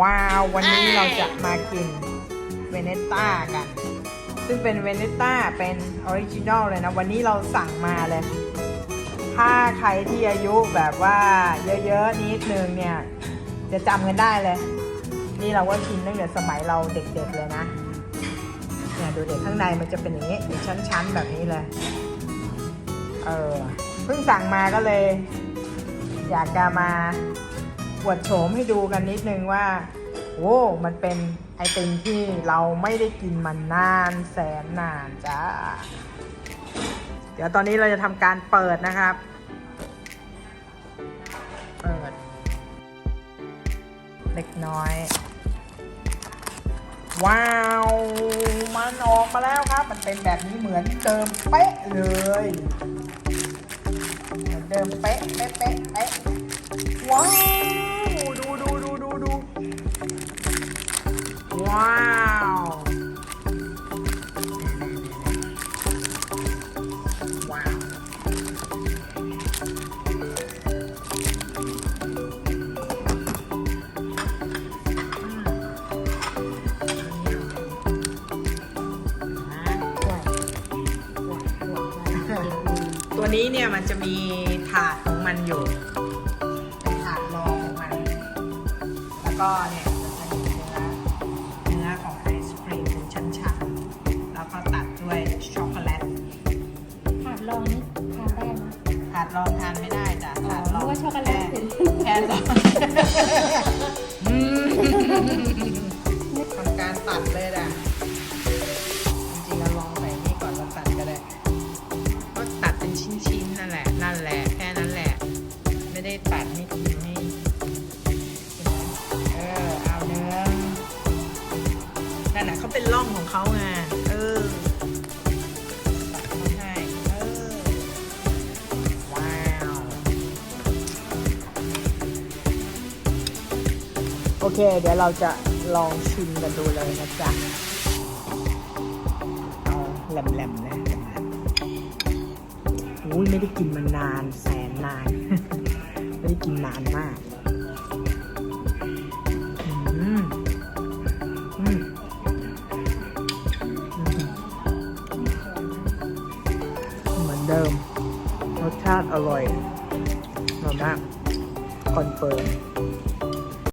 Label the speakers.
Speaker 1: ว้าว วันนี้เราจะมากินเวเนต้ากัน ซึ่งเป็นเวเนต้าเป็นออริจินอลเลยนะ วันนี้เราสั่งมาเลย ถ้าใครที่อายุแบบว่าเยอะๆ นิดนึงเนี่ย จะจำกันได้เลย นี่เราก็กินตั้งแต่สมัยเราเด็กๆเลยนะ เนี่ยดูเด็กข้างในมันจะเป็นอย่างนี้เป็นชั้นๆแบบนี้เลย เออเพิ่งสั่งมาก็เลย อยากจะมาอวดโฉมให้ดูกันนิดนึงว่าโอ้มันเป็นไอติมที่เราไม่ได้กินมานานแสนนานจ้า เดี๋ยวตอนนี้เราจะทำการเปิดนะครับ เปิด เล็กน้อย ว้าว มันออกมาแล้วครับ มันเป็นแบบนี้เหมือนเดิมเป๊ะเลย เหมือนเดิมเป๊ะเป๊ะเป๊ะเป๊ะว้าว ดูดูดูดูดูว้าว ตัวนี้เนี่ยมันจะมีถาดของมันอยู่เป็นถาดรองของมัน แล้วก็เนี่ยมันจะมีเนื้อเนื้อของไอศครีมเป็นชั้นๆ แล้วก็ตัดด้วยช็อกโกแลต
Speaker 2: ถาดรองนี่ทานได้ไหม
Speaker 1: ถาดรองทานไม่ได้จ้ะ
Speaker 2: อ๋อ
Speaker 1: ถาดรอง
Speaker 2: นึกว่าช็อกโกแลต
Speaker 1: แค่สองอืมทำการตัดเลย ได้ตัดให้กินให้เออเอาเนื้อนั่นแหละเขาเป็นร่องของเขาไงเออตัดเขาให้เออว้าวโอเค เดี๋ยวเราจะลองชิมกันดูเลยนะจ๊ะ เอาแหลมๆนะอุ้ยไม่ได้กินมานานแสนนาน ได้กินนานมากเหมือนเดิม รสชาติอร่อยมากคอนเฟิร์ม